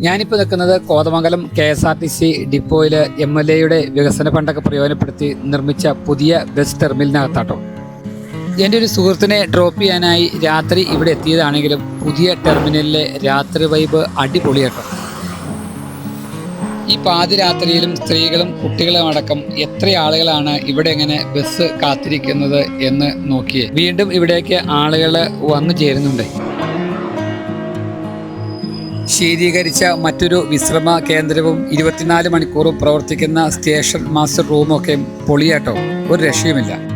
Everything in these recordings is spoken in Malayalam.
ഞാനിപ്പോൾ നിൽക്കുന്നത് Kothamangalam K S R T C ഡിപ്പോയിൽ എം എൽ എയുടെ വികസന ഫണ്ടൊക്കെ പ്രയോജനപ്പെടുത്തി നിർമ്മിച്ച പുതിയ ബസ് ടെർമിനലിനകത്താട്ടോ എന്റെ ഒരു സുഹൃത്തിനെ ഡ്രോപ്പ് ചെയ്യാനായി രാത്രി ഇവിടെ എത്തിയതാണെങ്കിലും പുതിയ ടെർമിനലിലെ രാത്രി വൈബ് അടിപൊളിയാട്ടോ. ഈ പാതിരാത്രിയിലും സ്ത്രീകളും കുട്ടികളും അടക്കം എത്ര ആളുകളാണ് ഇവിടെ എങ്ങനെ ബസ് കാത്തിരിക്കുന്നത് എന്ന് നോക്കിയേ. വീണ്ടും ഇവിടേക്ക് ആളുകൾ വന്നു ചേരുന്നുണ്ട്. ശീതീകരിച്ച മറ്റൊരു വിശ്രമ കേന്ദ്രവും ഇരുപത്തിനാല് മണിക്കൂറും പ്രവർത്തിക്കുന്ന സ്റ്റേഷൻ മാസ്റ്റർ റൂമൊക്കെ പൊളിയാട്ടോ. ഒരു രക്ഷയുമില്ല.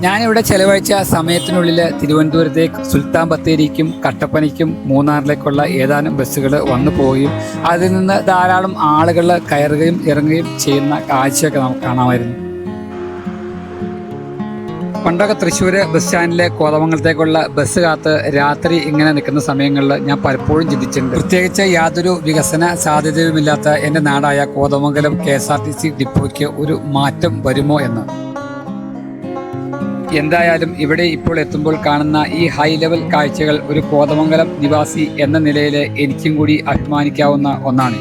ഞാനിവിടെ ചെലവഴിച്ച സമയത്തിനുള്ളിൽ തിരുവനന്തപുരത്തേക്ക് സുൽത്താൻ ബത്തേരിക്കും കട്ടപ്പനയ്ക്കും മൂന്നാറിലേക്കുള്ള ഏതാനും ബസ്സുകൾ വന്നു പോവുകയും അതിൽ നിന്ന് ധാരാളം ആളുകൾ കയറുകയും ഇറങ്ങുകയും ചെയ്യുന്ന കാഴ്ചയൊക്കെ നമുക്ക് കാണാമായിരുന്നു. പണ്ടൊക്കെ തൃശ്ശൂർ ബസ് സ്റ്റാൻഡിലെ കോതമംഗലത്തേക്കുള്ള ബസ് കാത്ത് രാത്രി ഇങ്ങനെ നിൽക്കുന്ന സമയങ്ങളിൽ ഞാൻ പലപ്പോഴും ചിന്തിച്ചിട്ടുണ്ട്. പ്രത്യേകിച്ച് യാതൊരു വികസന സാധ്യതയുമില്ലാത്ത എന്റെ നാടായ Kothamangalam K S R T C ഡിപ്പോയ്ക്ക് ഒരു മാറ്റം വരുമോ എന്ന്. എന്തായാലും ഇവിടെ ഇപ്പോൾ എത്തുമ്പോൾ കാണുന്ന ഈ ഹൈ ലെവൽ കാഴ്ചകൾ ഒരു കോതമംഗലം നിവാസി എന്ന നിലയിൽ എനിക്കും കൂടി അഭിമാനിക്കാവുന്ന ഒന്നാണ്.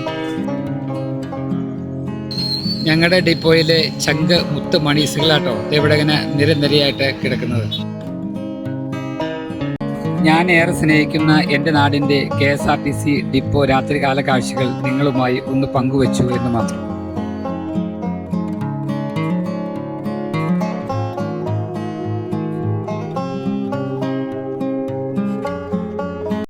ഞങ്ങളുടെ ഡിപ്പോയിലെ ചങ്ക് മുത്ത് മണീസുകളാട്ടോ ഇവിടെ ഇങ്ങനെ നിരനിരയായിട്ട് കിടക്കുന്നത്. ഞാൻ ഏറെ സ്നേഹിക്കുന്ന എന്റെ നാടിന്റെ K S R T C depot രാത്രികാല കാഴ്ചകൾ നിങ്ങളുമായി ഒന്ന് പങ്കുവച്ചു എന്ന് മാത്രം.